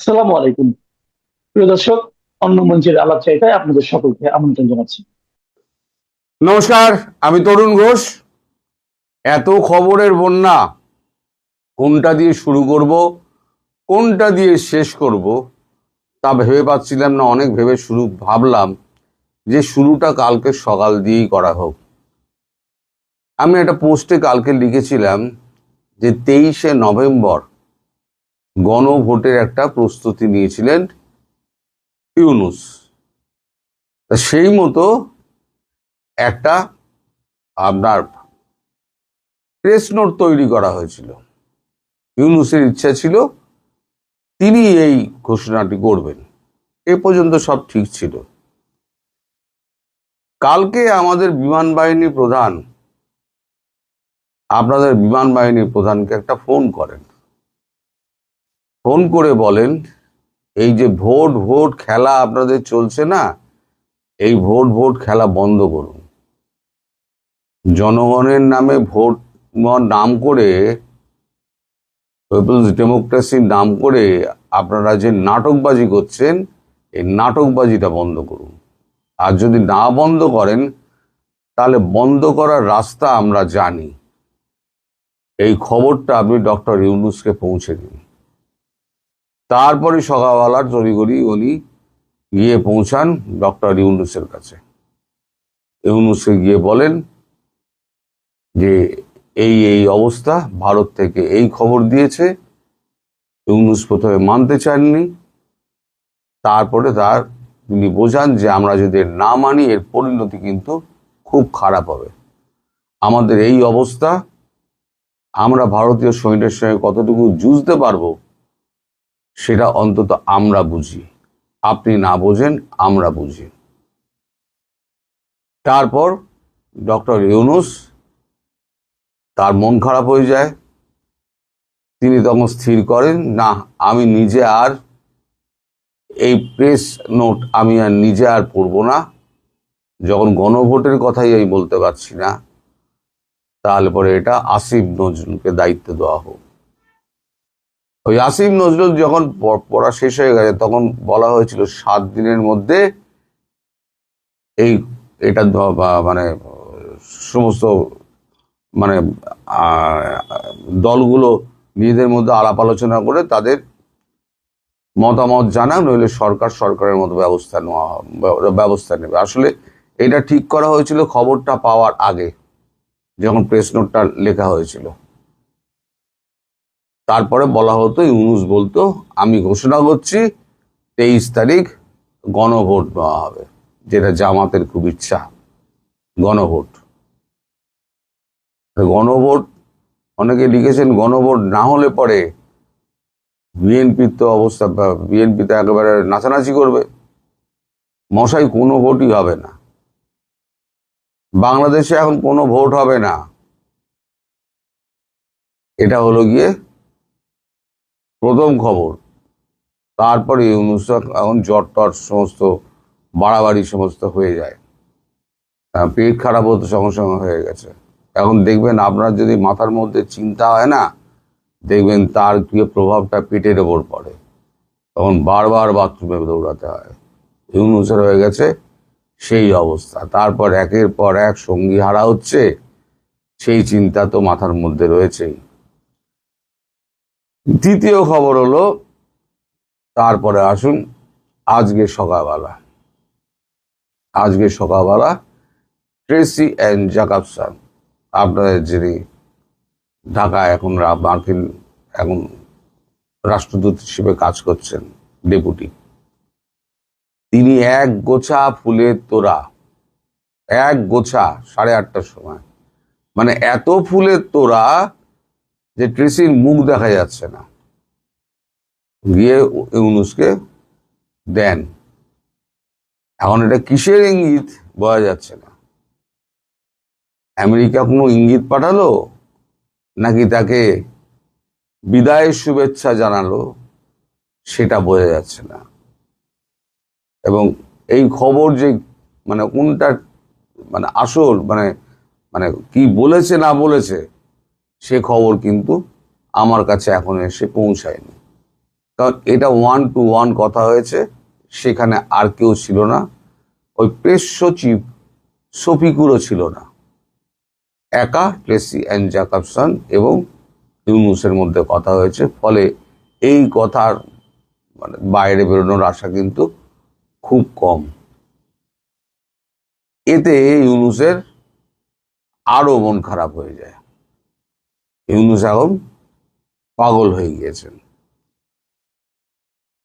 আসসালামু আলাইকুম। প্রিয় দর্শক, অন্য মঞ্চের আলাপ চাইতায় আপনাদের সকলকে আমন্ত্রণ জানাচ্ছি। নমস্কার, আমি তরুণ ঘোষ। এত খবরের বন্যা, কোনটা দিয়ে শুরু করব, কোনটা দিয়ে শেষ করব, তা ভেবে পাচ্ছিলাম না, অনেক ভেবে শুরু ভাবলাম যে শুরুটা কালকে সকাল দিয়েই করা হোক। আমি একটা পোস্টে কালকে লিখেছিলাম যে তেইশে নভেম্বর গণভোটের একটা প্রস্তুতি নিয়েছিলেন ইউনুস। সেই মতো একটা আপনার প্রেস নোট তৈরি করা হয়েছিল। ইউনুসের ইচ্ছা ছিল তিনি এই ঘোষণাটি করবেন এ পর্যন্ত সব ঠিক ছিল। কালকে আমাদের বিমান বাহিনী প্রধান, আপনাদের বিমান বাহিনী প্রধানকে একটা ফোন করেন। ফোন করে বলেন, এই যে ভোট ভোট খেলা আপনাদের চলছে না, এই ভোট ভোট খেলা বন্ধ করুন। জনগণের নামে ভোট নাম করে পিপলস ডেমোক্রেসির নাম করে আপনারা যে নাটকবাজি করছেন, এই নাটকবাজিটা বন্ধ করুন। আর যদি না বন্ধ করেন, তাহলে বন্ধ করার রাস্তা আমরা জানি। এই খবরটা আপনি ডক্টর ইউনুসকে পৌঁছে দিন। তারপরে সকালবেলার তড়িগড়ি উনি গিয়ে পৌঁছান ডক্টর ইউনুসের কাছে। ইউনুসকে গিয়ে বলেন যে এই এই অবস্থা, ভারত থেকে এই খবর দিয়েছে। ইউনুস প্রথমে মানতে চাননি। তারপরে তার তিনি বোঝান যে আমরা যদি না মানি, এর পরিণতি কিন্তু খুব খারাপ হবে। আমাদের এই অবস্থা, আমরা ভারতীয় সৈন্যের সঙ্গে কতটুকু যুঝতে পারব সেটা অন্তত আমরা বুঝি। আপনি না বোঝেন, আমরা বুঝি। তারপর ডক্টর ইউনুস, তার মন খারাপ হয়ে যায়। তিনি তখন স্থির করেন, না, আমি নিজে আর এই প্রেস নোট আমি আর নিজে আর পড়ব না। যখন গণভোটের কথাই আমি বলতে পারছি না, তাহলে পরে এটা আসিফ নজরুলকে দায়িত্ব দেওয়া হোক। ওই আসিফ নজরুল যখন পড়া শেষ হয়ে গেছে, তখন বলা হয়েছিল সাত দিনের মধ্যে এই, এটা মানে সমস্ত মানে দলগুলো নিজেদের মধ্যে আলাপ আলোচনা করে তাদের মতামত জানা নইলে সরকার সরকারের মতো ব্যবস্থা নেওয়া, ব্যবস্থা নেবে। আসলে এটা ঠিক করা হয়েছিল খবরটা পাওয়ার আগে, যখন প্রেস নোটটা লেখা হয়েছিল। তারপরে বলা হতো, ইউনুস বলতো, আমি ঘোষণা করছি, তেইশ তারিখ গণভোট নেওয়া হবে, যেটা জামাতের খুব ইচ্ছা, গণভোট। গণভোট, অনেকে লিখেছেন গণভোট না হলে পরে বিএনপির তো অবস্থা বিএনপি তো একেবারে নাচানাচি করবে। মশাই কোনো ভোটই হবে না। বাংলাদেশে এখন কোনো ভোট হবে না। এটা হলো গিয়ে প্রথম খবর। তারপরে ইউনুস এখন জ্বর টর সমস্ত, বাড়াবাড়ি সমস্ত হয়ে যায়। পেট খারাপ হতো সঙ্গে সঙ্গে হয়ে গেছে। এখন দেখবেন আপনার যদি মাথার মধ্যে চিন্তা হয় না, দেখবেন তার গিয়ে প্রভাবটা পেটের ওপর পড়ে। তখন বারবার বাথরুমে দৌড়াতে হয়। ইউনুসের হয়ে গেছে, সেই অবস্থা। তারপর একের পর এক সঙ্গী হারা হচ্ছে, সেই চিন্তা তো মাথার মধ্যে রয়েছেই। দ্বিতীয় খবর হলো, তারপরে আসুন, আজকে সকালবেলা। আজকে সকালবেলা ট্রেসি অ্যান্ড জাকাবসান, আপনাদের যিনি ঢাকায় এখন মার্কিন এখন রাষ্ট্রদূত হিসেবে কাজ করছেন, ডেপুটি, তিনি এক গোছা ফুলের তোড়া, এক গোছা সাড়ে আটটার সময় মানে এত ফুলের তোড়া যে ট্রেসির মুখ দেখা যাচ্ছে না। গিয়ে ইউনুসকে দেন। এখন এটা কিসের ইঙ্গিত? বোঝা যাচ্ছে না। আমেরিকা কোনো ইঙ্গিত পাঠালো? নাকি তাকে বিদায়ের শুভেচ্ছা জানালো? সেটা বোঝা যাচ্ছে না। এবং এই খবর যে মানে কোনটা মানে আসল মানে মানে কি বলেছে না বলেছে সে খবর কিন্তু আমার কাছে এখন এসে পৌঁছায়নি। কারণ এটা ওয়ান টু ওয়ান কথা হয়েছে, সেখানে আর কেউ ছিল না। ওই প্রেস সচিব শফিকুরও ছিল না। একা ট্রেসি অ্যান্ড জ্যাকবসন এবং ইউনুসের মধ্যে কথা হয়েছে, ফলে এই কথার মানে বাইরে বেরোনোর আশা কিন্তু খুব কম। এতে ইউনুসের আরও মন খারাপ হয়ে যায়। ইউনুস এখন পাগল হয়ে গিয়েছেন।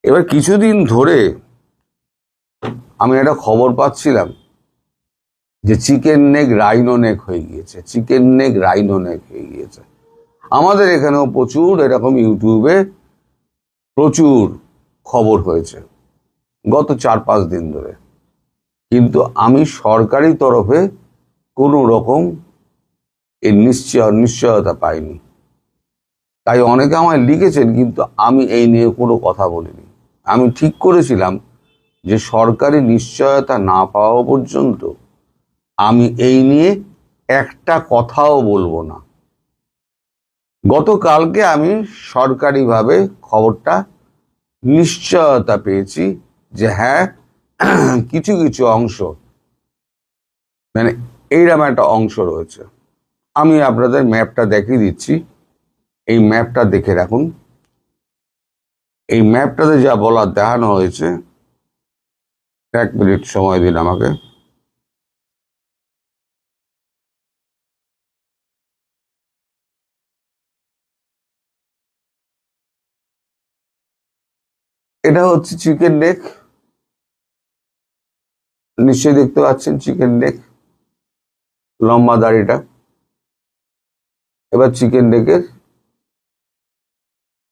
এবার কিছুদিন ধরে আমি একটা খবর পাচ্ছিলাম যে চিকেন নেক, রাইনো নেক হয়ে গিয়েছে, চিকেন নেক, রাইনো নেক হয়ে গিয়েছে। আমাদের এখানেও প্রচুর এরকম ইউটিউবে প্রচুর খবর হয়েছে, গত চার পাঁচ দিন ধরে। কিন্তু আমি সরকারি তরফে কোনো রকম এর নিশ্চয় নিশ্চয়তা পাইনি। তাই অনেকে আমায় লিখেছেন, কিন্তু আমি এই নিয়ে কোনো কথা বলিনি। আমি ঠিক করেছিলাম যে সরকারি নিশ্চয়তা না পাওয়া পর্যন্ত আমি এই নিয়ে একটা কথাও বলব না। গতকালকে আমি সরকারিভাবে খবরটা নিশ্চয়তা পেয়েছি যে হ্যাঁ কিছু কিছু অংশ মানে এইরকম একটা অংশ রয়েছে। আমি আপনাদের ম্যাপটা দেখিয়ে দিচ্ছি। এই ম্যাপটা দেখে রাখুন। এই ম্যাপটাতে যা বলার দেখানো হয়েছে, এক মিনিট সময় দিন আমাকে। এটা হচ্ছে চিকেন নেক নিশ্চয়ই দেখতে পাচ্ছেন চিকেন নেক লম্বা দাড়িটা। এবার চিকেন নেকের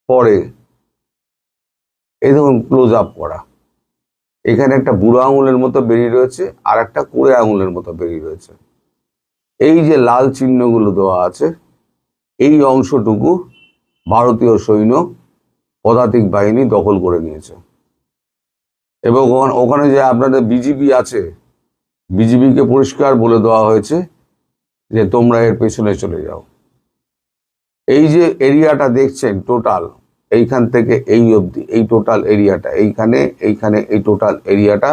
পরে এই ধরুন ক্লোজ আপ করা। এখানে একটা বুড়ো আঙুলের মতো বেরিয়ে রয়েছে, আর একটা কুড়ে আঙুলের মতো বেরিয়ে রয়েছে। এই যে লাল চিহ্নগুলো দেওয়া আছে, এই অংশটুকু ভারতীয় সৈন্য পদাতিক বাহিনী দখল করে নিয়েছে। এবং ওখানে যে আপনাদের বিজিবি আছে বিজিবিকে পরিষ্কার বলে দেওয়া হয়েছে যে তোমরা এর পেছনে চলে যাও। এই যে এরিয়াটা দেখছেন টোটাল এইখান থেকে এই অবধি, এই টোটাল এরিয়াটা, এইখানে এইখানে এই টোটাল এরিয়াটা,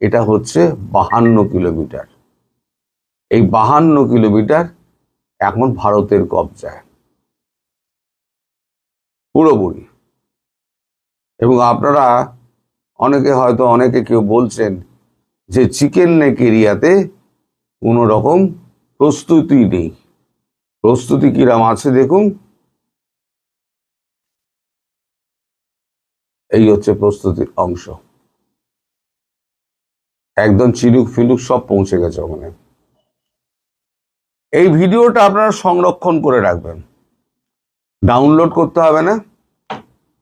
এটা হচ্ছে বাহান্ন কিলোমিটার। এই বাহান্ন কিলোমিটার এখন ভারতের কবজায়। পুরোপুরি। এবং আপনারা, অনেকে হয়তো, অনেকে কেউ বলছেন যে চিকেন নেক এরিয়াতে কোনো রকম প্রস্তুতি নেই। প্রস্তুতি কিরাম আছে দেখুন। এই হচ্ছে প্রস্তুতির অংশ। একদম চিনুক ফিলুক সব পৌঁছে গেছে ওখানে। এই ভিডিওটা আপনারা সংরক্ষণ করে রাখবেন। ডাউনলোড করতে হবে না।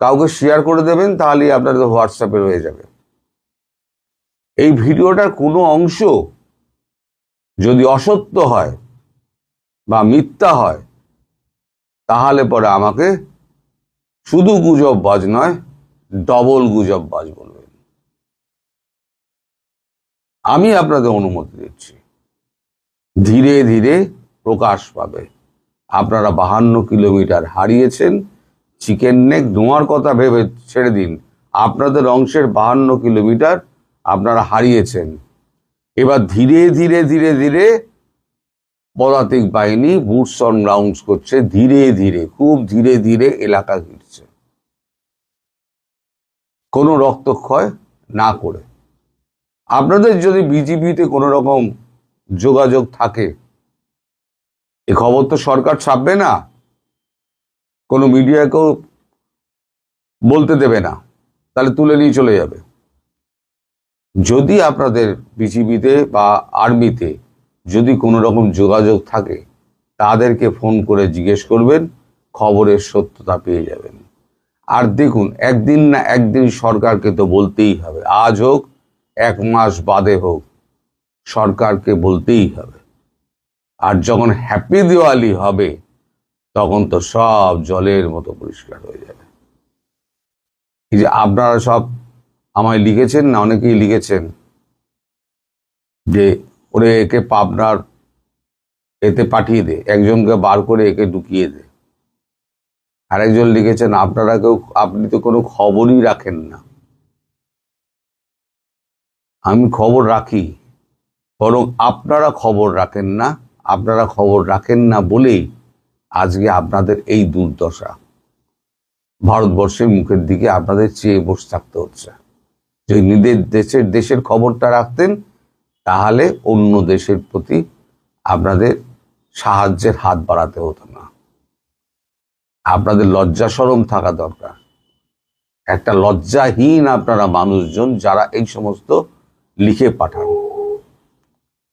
কাউকে শেয়ার করে দেবেন, তাহলেই আপনাদের হোয়াটসঅ্যাপে রয়ে যাবে। এই ভিডিওটার কোনো অংশ যদি অসত্য হয় বা মিথ্যা হয়, তাহলে পরে আমাকে শুধু গুজব বাজ নয় ডবল গুজব বাজ বলবেন আমি আপনাদের অনুমতি দিচ্ছি। ধীরে ধীরে প্রকাশ পাবে। আপনারা বাহান্ন কিলোমিটার হারিয়েছেন, চিকেন নেক ধোঁয়ার কথা ভেবে ছেড়ে দিন। আপনাদের অংশের বাহান্ন কিলোমিটার আপনারা হারিয়েছেন। এবার ধীরে ধীরে ধীরে ধীরে পদাতিক বাহিনী বুটস অন গ্রাউন্ডস করছে, ধীরে ধীরে, খুব ধীরে ধীরে এলাকা ঘিরছে। কোনো রক্তক্ষয় না করে। আপনাদের যদি বিজিবিতে কোনো রকম যোগাযোগ থাকে, এ খবর তো সরকার ছাপবে না। কোনো মিডিয়াকেও বলতে দেবে না। তাহলে তুলে নিয়ে চলে যাবে। যদি আপনাদের বিজিবিতে বা আর্মিতে যদি কোনো রকম যোগাযোগ থাকে, তাদেরকে ফোন করে জিজ্ঞেস করবেন, খবরের সত্যতা পেয়ে যাবেন। আর দেখুন, একদিন না একদিন সরকারকে তো বলতেই হবে, আজ হোক, এক মাস বাদে হোক, সরকারকে বলতেই হবে। আর যখন হ্যাপি দিওয়ালি হবে, তখন তো সব জলের মতো পরিষ্কার হয়ে যাবে। এই যে আপনারা সব আমায় লিখেছেন না, অনেকেই লিখেছেন যে ওরে একে পাবনার এতে পাঠিয়ে দে, একজনকে বার করে একে ঢুকিয়ে দে। আরেকজন লিখেছেন, আপনারা কেউ, আপনি তো কোনো খবরই রাখেন না। আমি খবর রাখি, বরং আপনারা খবর রাখেন না, আপনারা খবর রাখেন না বলেই আজকে আপনাদের এই দুর্দশা। ভারতবর্ষের মুখের দিকে আপনাদের চেয়ে বসে থাকতে হচ্ছে। যদি নিজের দেশের দেশের খবরটা রাখতেন তাহলে অন্য দেশের প্রতি আপনাদের সাহায্যের হাত বাড়াতে হতো না। আপনাদের লজ্জা সরম থাকা দরকার। একটা লজ্জাহীন আপনারা মানুষজন যারা এই সমস্ত লিখে পাঠান।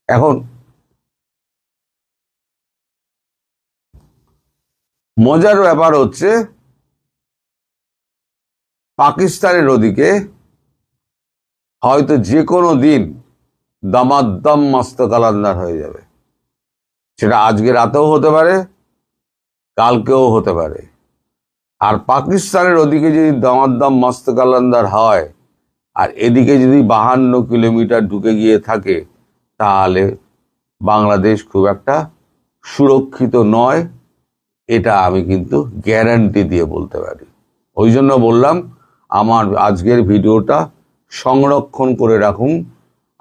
এখন মজার ব্যাপার হচ্ছে, পাকিস্তানের ওদিকে হয়তো যে কোনো দিন দামাদ্দাম মস্ত কালান্দার হয়ে যাবে। সেটা আজকে রাতেও হতে পারে, কালকেও হতে পারে। আর পাকিস্তানের ওদিকে যদি দামাদ্দাম মস্ত কালান্দার হয়, আর এদিকে যদি বাহান্ন কিলোমিটার ঢুকে গিয়ে থাকে, তাহলে বাংলাদেশ খুব একটা সুরক্ষিত নয়, এটা আমি কিন্তু গ্যারান্টি দিয়ে বলতে পারি। ওই জন্য বললাম, আমার আজকের ভিডিওটা সংরক্ষণ করে রাখুন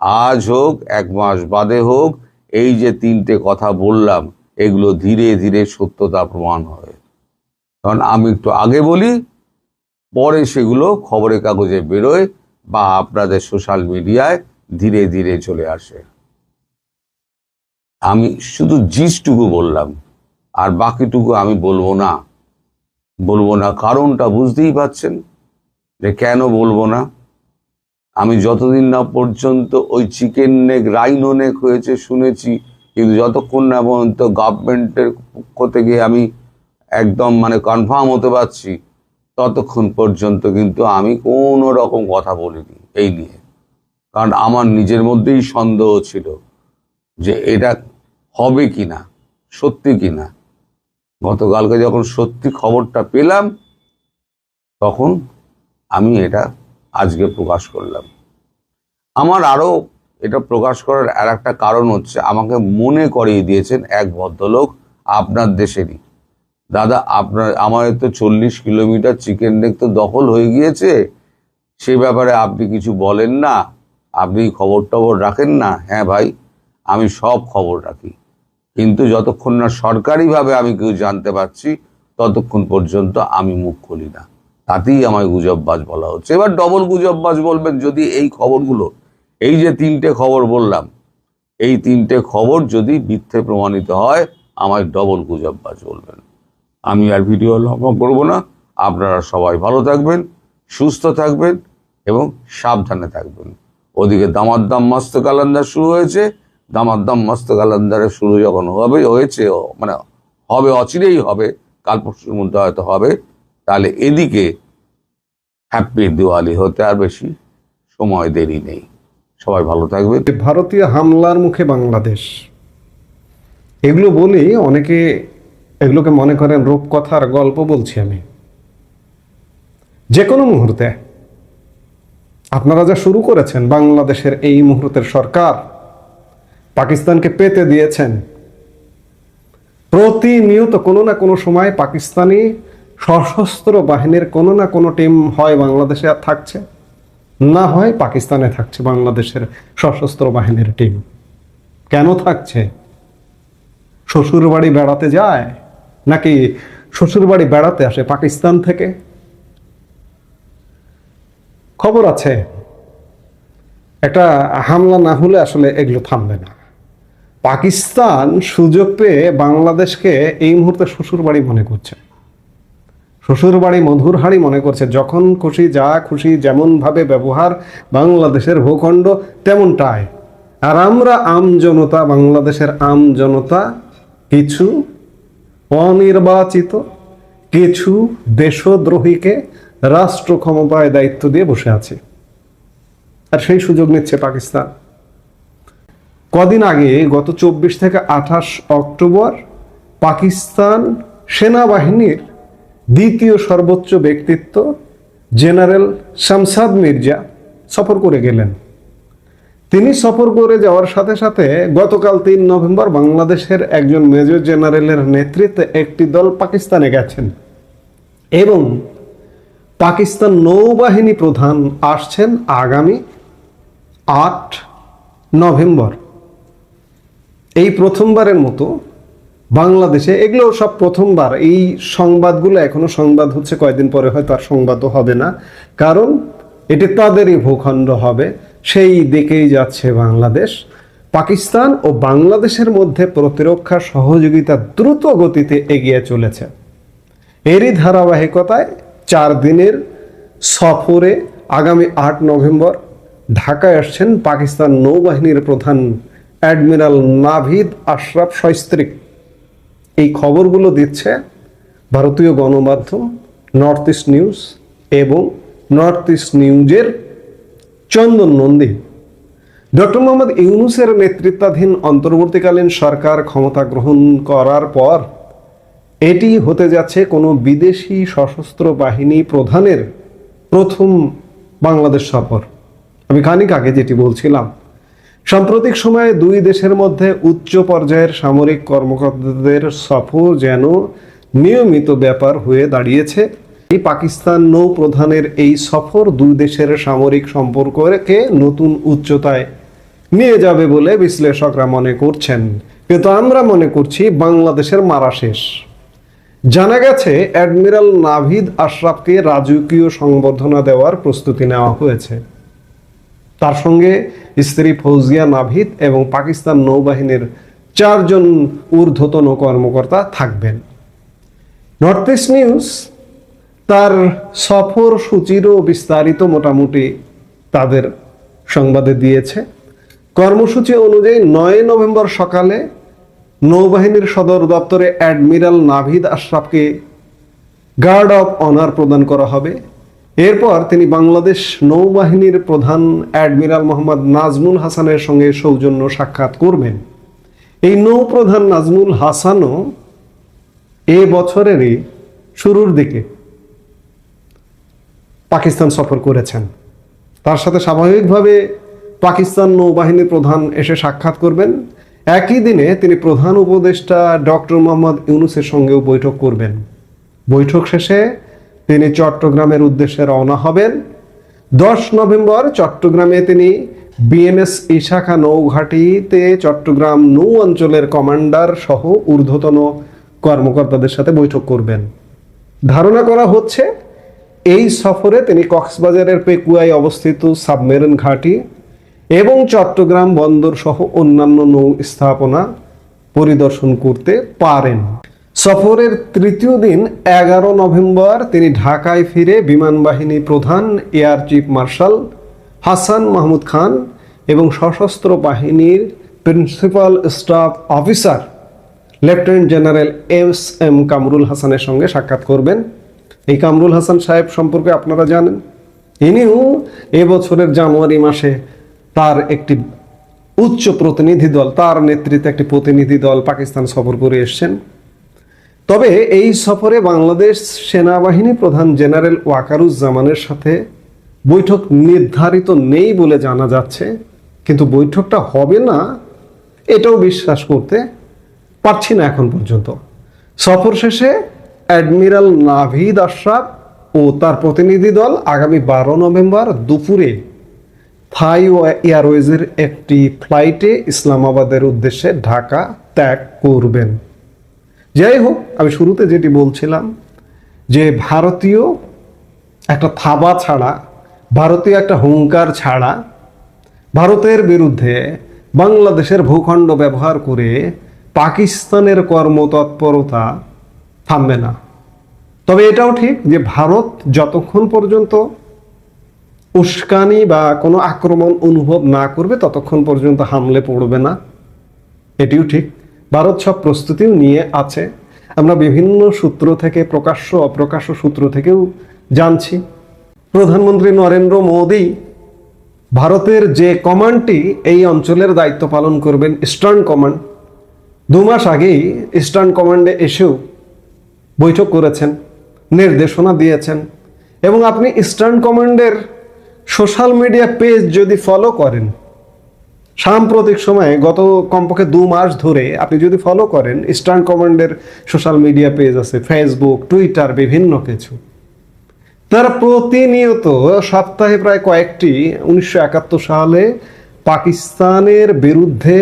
আজ হোক, এক মাস বাদে হোক, এই যে তিনটে কথা বললাম, এগুলো ধীরে ধীরে সত্যতা প্রমাণ হবে কারণ আমি একটু আগে বলি, পরে সেগুলো খবরের কাগজে বেরোয় বা আপনাদের সোশ্যাল মিডিয়ায় ধীরে ধীরে চলে আসে। আমি শুধু জিসটুকু বললাম, আর বাকিটুকু আমি বলব না। বলব না কারণটা বুঝতেই পাচ্ছেন যে কেন বলব না? আমি যতদিন না পর্যন্ত ওই চিকেন নেক রাইনো নেক হয়েছে শুনেছি, কিন্তু যতক্ষণ না পর্যন্ত গভর্নমেন্টের পক্ষ থেকে আমি একদম মানে কনফার্ম হতে পারছি, ততক্ষণ পর্যন্ত কিন্তু আমি কোনো রকম কথা বলিনি এই নিয়ে। কারণ আমার নিজের মধ্যেই সন্দেহ ছিল যে এটা হবে কি না সত্যি কি না গতকালকে যখন সত্যি খবরটা পেলাম, তখন আমি এটা আজকে প্রকাশ করলাম। আমার আরও এটা প্রকাশ করার আর একটা কারণ হচ্ছে, আমাকে মনে করিয়ে দিয়েছেন এক ভদ্রলোক আপনার দেশেরই। দাদা, আপনার, আমার তো চল্লিশ কিলোমিটার চিকেন নেক তো দখল হয়ে গিয়েছে। সে ব্যাপারে আপনি কিছু বলেন না। আপনি খবর টবর রাখেন না? হ্যাঁ ভাই, আমি সব খবর রাখি। কিন্তু যতক্ষণ না সরকারিভাবে আমি কেউ জানতে পারছি, ততক্ষণ পর্যন্ত আমি মুখ খুলি না। তাতেই আমায় গুজববাজ বলা হচ্ছে। এবার ডবল গুজববাজ বলবেন, যদি এই খবরগুলো, এই যে তিনটে খবর বললাম, এই তিনটে খবর যদি মিথ্যে প্রমাণিত হয়, আমায় ডবল গুজববাজ বলবেন। আমি আর ভিডিও লম্বা করব না। আপনারা সবাই ভালো থাকবেন, সুস্থ থাকবেন এবং সাবধানে থাকবেন। ওদিকে দামাদ্দাম মস্ত কালান্দার শুরু হয়েছে। দামাদ্দাম মস্ত কালান্দারের শুরু যখন হবে, হয়েছে মানে হবে অচিরেই হবে, কাল পরশুর মধ্যে হয়তো হবে। তাহলে এদিকে হ্যাপি দিওয়ালি হতে আর বেশি সময় দেরি নেই। সবাই ভালো থাকবেন। ভারতীয় হামলার মুখে বাংলাদেশ। এগুলো বলি অনেকে এগুলোকে মনে করেন রূপকথার গল্প বলছি আমি। যে কোনো মুহূর্তে। আপনারা যা শুরু করেছেন বাংলাদেশের এই মুহূর্তের সরকার, পাকিস্তানকে পেতে দিয়েছেন। প্রতিনিয়ত কোনো না কোনো সময় পাকিস্তানি সশস্ত্র বাহিনীর কোনো না কোনো টিম হয় বাংলাদেশে থাকছে? না হয় পাকিস্তানে থাকছে বাংলাদেশের সশস্ত্র বাহিনীর টিম কেন থাকছে? শ্বশুর বাড়ি বেড়াতে যায়? নাকি শ্বশুর বাড়ি বেড়াতে আসে পাকিস্তান থেকে? খবর আছে। একটা হামলা না হলে আসলে এগুলো থামবে না। পাকিস্তান সুযোগ পেয়ে বাংলাদেশকে এই মুহূর্তে শ্বশুর বাড়ি মনে করছে। শ্বশুর বাড়ি মধুর হাড়ি মনে করছে, যখন খুশি যা খুশি, যেমনভাবে ব্যবহার, বাংলাদেশের ভূখণ্ড তেমনটাই। আর আমরা আম জনতা, বাংলাদেশের আম জনতা, কিছু অনির্বাচিত, কিছু দেশদ্রোহীকে রাষ্ট্র ক্ষমতায় দায়িত্ব দিয়ে বসে আছে। আর সেই সুযোগ নিচ্ছে পাকিস্তান। কদিন আগে, গত চব্বিশ থেকে আঠাশ অক্টোবর, পাকিস্তান সেনাবাহিনীর দ্বিতীয় সর্বোচ্চ ব্যক্তিত্ব জেনারেল শামসাদ মির্জা সফর করে গেলেন। তিনি সফর করে যাওয়ার সাথে সাথে গতকাল তিন নভেম্বর বাংলাদেশের একজন মেজর জেনারেলের নেতৃত্বে একটি দল পাকিস্তানে গেছেন এবং পাকিস্তান নৌবাহিনী প্রধান আসছেন আগামী আট নভেম্বর। এই প্রথমবারের মতো বাংলাদেশে, এগুলো সব প্রথমবার। এই সংবাদগুলো এখনও সংবাদ হচ্ছে কয়দিন পরে হয়তো আর সংবাদও হবে না। কারণ এটি তাদেরই ভূখণ্ড হবে, সেই দিকেই যাচ্ছে বাংলাদেশ। পাকিস্তান ও বাংলাদেশের মধ্যে প্রতিরক্ষা সহযোগিতা দ্রুত গতিতে এগিয়ে চলেছে। এরই ধারাবাহিকতায় চার দিনের সফরে আগামী আট নভেম্বর ঢাকায় আসছেন পাকিস্তান নৌবাহিনীর প্রধান অ্যাডমিরাল নাভিদ আশরাফ সৈস্ত্রিক এই খবরগুলো দিচ্ছে ভারতীয় গণমাধ্যম নর্থ ইস্ট নিউজ এবং নর্থ ইস্ট নিউজের চন্দন নন্দী। ডক্টর মোহাম্মদ ইউনুসের নেতৃত্বাধীন অন্তর্বর্তীকালীন সরকার ক্ষমতা গ্রহণ করার পর এটি হতে যাচ্ছে কোনো বিদেশি সশস্ত্র বাহিনী প্রধানের প্রথম বাংলাদেশ সফর। আমি খানিক আগে যেটি বলছিলাম সাম্প্রতিক সময়ে দুই দেশের মধ্যে উচ্চ পর্যায়ের সামরিক কর্মকর্তাদের সফর যেন নিয়মিত ব্যাপার হয়ে দাঁড়িয়েছে। এই পাকিস্তান নৌ প্রধানের এই সফর দুই দেশের সামরিক সম্পর্ককে নতুন উচ্চতায় নিয়ে যাবে বলে বিশ্লেষকরা মনে করছেন। কিন্তু আমরা মনে করছি বাংলাদেশের মারা শেষ। জানা গেছে, অ্যাডমিরাল নাভিদ আশরাফকে রাজকীয় সংবর্ধনা দেওয়ার প্রস্তুতি নেওয়া হয়েছে। তার সঙ্গে স্ত্রী ফৌজিয়া নাভিদ এবং পাকিস্তান নৌবাহিনীর চারজন ঊর্ধ্বতন কর্মকর্তা থাকবেন। নর্থ ইস্ট নিউজ তার সফর সূচিরও বিস্তারিত মোটামুটি তাদের সংবাদে দিয়েছে। কর্মসূচি অনুযায়ী নয় নভেম্বর সকালে নৌবাহিনীর সদর দপ্তরে অ্যাডমিরাল নাভিদ আশরাফকে গার্ড অফ অনার প্রদান করা হবে। এরপর তিনি বাংলাদেশ নৌবাহিনীর প্রধান অ্যাডমিরাল মোহাম্মদ নাজমুল হাসানের সঙ্গে সৌজন্য সাক্ষাৎ করবেন। এই নৌপ্রধান নাজমুল হাসানও এ বছরেরই শুরুর দিকে পাকিস্তান সফর করেছেন। তার সাথে স্বাভাবিকভাবে পাকিস্তান নৌবাহিনী প্রধান এসে সাক্ষাৎ করবেন। একই দিনে তিনি প্রধান উপদেষ্টা ডক্টর মোহাম্মদ ইউনুসের সঙ্গেও বৈঠক করবেন। বৈঠক শেষে তিনি চট্টগ্রামের উদ্দেশ্যে রওনা হবেন। দশ নভেম্বর চট্টগ্রামে তিনি বিএনএস ইশাখা নৌঘাটিতে চট্টগ্রাম নৌ অঞ্চলের কমান্ডার সহ ঊর্ধ্বতন কর্মকর্তাদের সাথে বৈঠক করবেন। ধারণা করা হচ্ছে, এই সফরে তিনি কক্সবাজারের পেকুয়ায় অবস্থিত সাবমেরিন ঘাঁটি এবং চট্টগ্রাম বন্দর সহ অন্যান্য নৌ স্থাপনা পরিদর্শন করতে পারেন। সফরের তৃতীয় দিন এগারো নভেম্বর তিনি ঢাকায় ফিরে বিমান বাহিনী প্রধান, air chief marshal Hasan Mahmud Khan এবং সশস্ত্র বাহিনীর principal staff officer lieutenant general S M Kamrul হাসানের সঙ্গে সাক্ষাৎ করবেন। এই কামরুল হাসান সাহেব সম্পর্কে আপনারা জানেন। ইনিও এবছরের জানুয়ারি মাসে তার একটি উচ্চ প্রতিনিধি দল, তার নেতৃত্বে একটি প্রতিনিধি দল পাকিস্তান সফর করে এসছেন। তবে এই সফরে বাংলাদেশ সেনাবাহিনী প্রধান জেনারেল ওয়াকারুজ্জামানের সাথে বৈঠক নির্ধারিত নেই বলে জানা যাচ্ছে, কিন্তু বৈঠকটা হবে না এটাও বিশ্বাস করতে পারছি না এখন পর্যন্ত। সফর শেষে অ্যাডমিরাল নাভিদ আশরাফ ও তার প্রতিনিধি দল আগামী বারো নভেম্বর দুপুরে থাই এয়ারওয়েজের একটি ফ্লাইটে ইসলামাবাদের উদ্দেশ্যে ঢাকা ত্যাগ করবেন। যাই হোক, আমি শুরুতে যেটি বলছিলাম যে ভারতীয় একটা থাবা ছাড়া, ভারতীয় একটা হুঙ্কার ছাড়া ভারতের বিরুদ্ধে বাংলাদেশের ভূখণ্ড ব্যবহার করে পাকিস্তানের কর্মতৎপরতা থামবে না। তবে এটাও ঠিক যে ভারত যতক্ষণ পর্যন্ত উস্কানি বা কোনো আক্রমণ অনুভব না করবে, ততক্ষণ পর্যন্ত হামলে পড়বে না। এটিও ঠিক। ভারত সব প্রস্তুতিও নিয়ে আছে। আমরা বিভিন্ন সূত্র থেকে, প্রকাশ্য অপ্রকাশ্য সূত্র থেকেও জানছি। প্রধানমন্ত্রী নরেন্দ্র মোদী ভারতের যে কমান্ডটি, এই অঞ্চলের দায়িত্ব পালন করবেন ইস্টার্ন কমান্ড। দু মাস আগেই ইস্টার্ন কমান্ডে এসেও বৈঠক করেছেন, নির্দেশনা দিয়েছেন এবং আপনি ইস্টার্ন কমান্ডের সোশ্যাল মিডিয়া পেজ যদি ফলো করেন সাম্প্রতিক সময়ে গত কমপক্ষে দু মাস ধরে আপনি যদি ফলো করেন ইস্টার্ন কমান্ডের সোশ্যাল মিডিয়া পেজ আছে ফেসবুক টুইটার বিভিন্ন কিছু, তারা প্রতিনিয়ত সপ্তাহে প্রায় কয়েকটি উনিশশো একাত্তর সালে পাকিস্তানের বিরুদ্ধে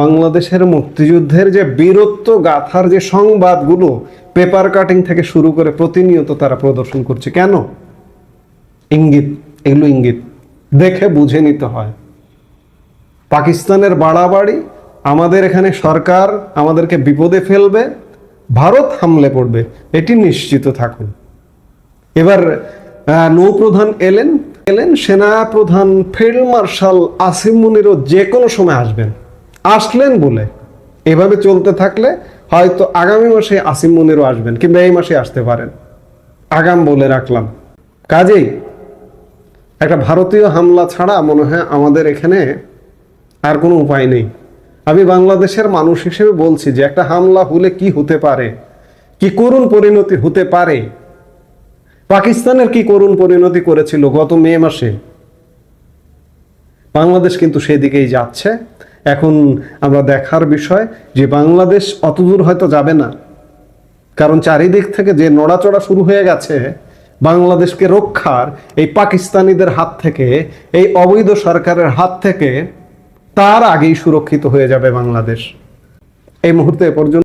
বাংলাদেশের মুক্তিযুদ্ধের যে বীরত্ব গাথার যে সংবাদগুলো পেপার কাটিং থেকে শুরু করে প্রতিনিয়ত তারা প্রদর্শন করছে, কেন? ইঙ্গিত, এগুলো ইঙ্গিত, দেখে বুঝে নিতে হয়। পাকিস্তানের বাড়াবাড়ি, আমাদের এখানে সরকার আমাদেরকে বিপদে ফেলবে, ভারত হামলে পড়বে, এটি নিশ্চিত থাকুন। এবার নৌপ্রধান এলেন এলেন সেনা প্রধান ফিল্ড মার্শাল আসিম মুনিরও যে কোনো সময় আসবেন। আসলেন বলে, এভাবে চলতে থাকলে হয়তো আগামী মাসে আসিম মুনিরও আসবেন, কিংবা এই মাসে আসতে পারেন। আগাম বলে রাখলাম। কাজেই একটা ভারতীয় হামলা ছাড়া মনে হয় আমাদের এখানে আর কোনো উপায় নেই। আমি বাংলাদেশের মানুষ হিসেবে বলছি যে একটা হামলা হলে কি হতে পারে? কি করুণ পরিণতি হতে পারে? পাকিস্তানের কি করুণ পরিণতি করেছিল গত মে মাসে? বাংলাদেশ কিন্তু সেদিকেই যাচ্ছে। এখন আমরা দেখার বিষয় যে বাংলাদেশ অতদূর হয়তো যাবে না। কারণ চারিদিক থেকে যে নড়াচড়া শুরু হয়ে গেছে, বাংলাদেশকে রক্ষার এই পাকিস্তানিদের হাত থেকে, এই অবৈধ সরকারের হাত থেকে তার আগেই সুরক্ষিত হয়ে যাবে বাংলাদেশ। এই মুহূর্তে পর্যন্ত